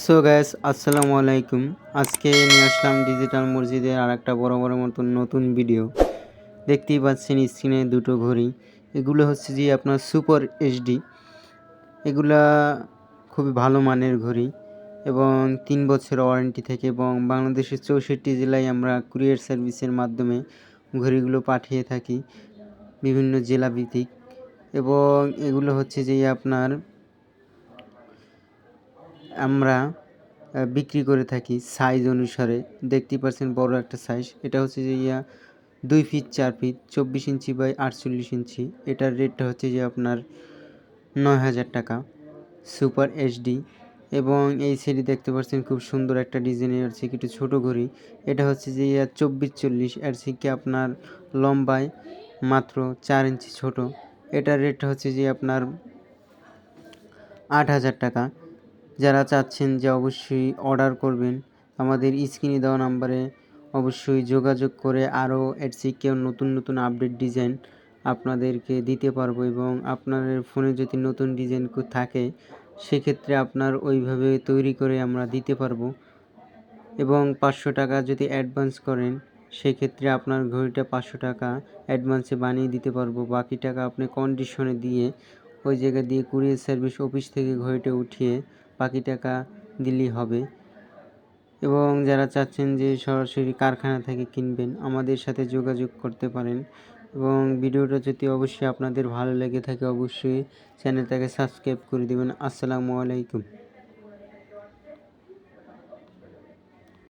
So gas আসসালামু আলাইকুম। আজকে নিয়ে আসলাম ডিজিটাল মসজিদের আর একটা বড় বড় মতন নতুন ভিডিও দেখতেই পাচ্ছেন স্ক্রিনে দুটো ঘড়ি। এগুলো হচ্ছে যে আপনার সুপার এইচডি এগুলা খুবই ভালো মানের ঘড়ি এবং তিন বছর ওয়ারেন্টি থেকে এবং বাংলাদেশের চৌষট্টি জেলায় আমরা কুরিয়ার সার্ভিসের মাধ্যমে ঘড়িগুলো পাঠিয়ে থাকি। বিভিন্ন জেলাভিত্তিক। এবং এগুলো হচ্ছে যে আপনার আমরা বিক্রি করে থাকি সাইজ অনুসারে। দেখতেই পাচ্ছেন বড় একটা সাইজ এটা হচ্ছে যে ইয়া দুই ফিট চার ফিট চব্বিশ ইঞ্চি বাই আটচল্লিশ ইঞ্চি। এটার রেটটা হচ্ছে যে আপনার নয় হাজার টাকা। সুপার এইচডি এবং এই সেটি দেখতে পাচ্ছেন খুব সুন্দর একটা ডিজাইনের আছে একটু ছোটো ঘড়ি। এটা হচ্ছে যে ইয়া চব্বিশ চল্লিশ। আর থেকে আপনার লম্বায় মাত্র চার ইঞ্চি ছোট। এটার রেটটা হচ্ছে যে আপনার আট হাজার টাকা। যারা চাচ্ছেন যে অবশ্যই অর্ডার করবেন, আমাদের স্ক্রিনে দেওয়া নাম্বারে অবশ্যই যোগাযোগ করে আরও এর থেকেও নতুন নতুন আপডেট ডিজাইন আপনাদেরকে দিতে পারব এবং আপনার ফোনে যদি নতুন ডিজাইন থাকে, সেক্ষেত্রে আপনার ওইভাবে তৈরি করে আমরা দিতে পারব। এবং পাঁচশো টাকা যদি অ্যাডভান্স করেন, সেক্ষেত্রে আপনার ঘড়িটা পাঁচশো টাকা অ্যাডভান্সে বানিয়ে দিতে পারব। বাকি টাকা আপনি কন্ডিশনে দিয়ে ওই জায়গা দিয়ে কুরিয়ার সার্ভিস অফিস থেকে ঘড়িটা উঠিয়ে বাকি টাকা দিলেই হবে। এবং যারা চাচ্ছেন যে সরাসরি কারখানা থেকে কিনবেন, আমাদের সাথে যোগাযোগ করতে পারেন। এবং ভিডিওটা যদি অবশ্যই আপনাদের ভালো লেগে থাকে, অবশ্যই চ্যানেলটাকে সাবস্ক্রাইব করে দেবেন। আসসালামু আলাইকুম।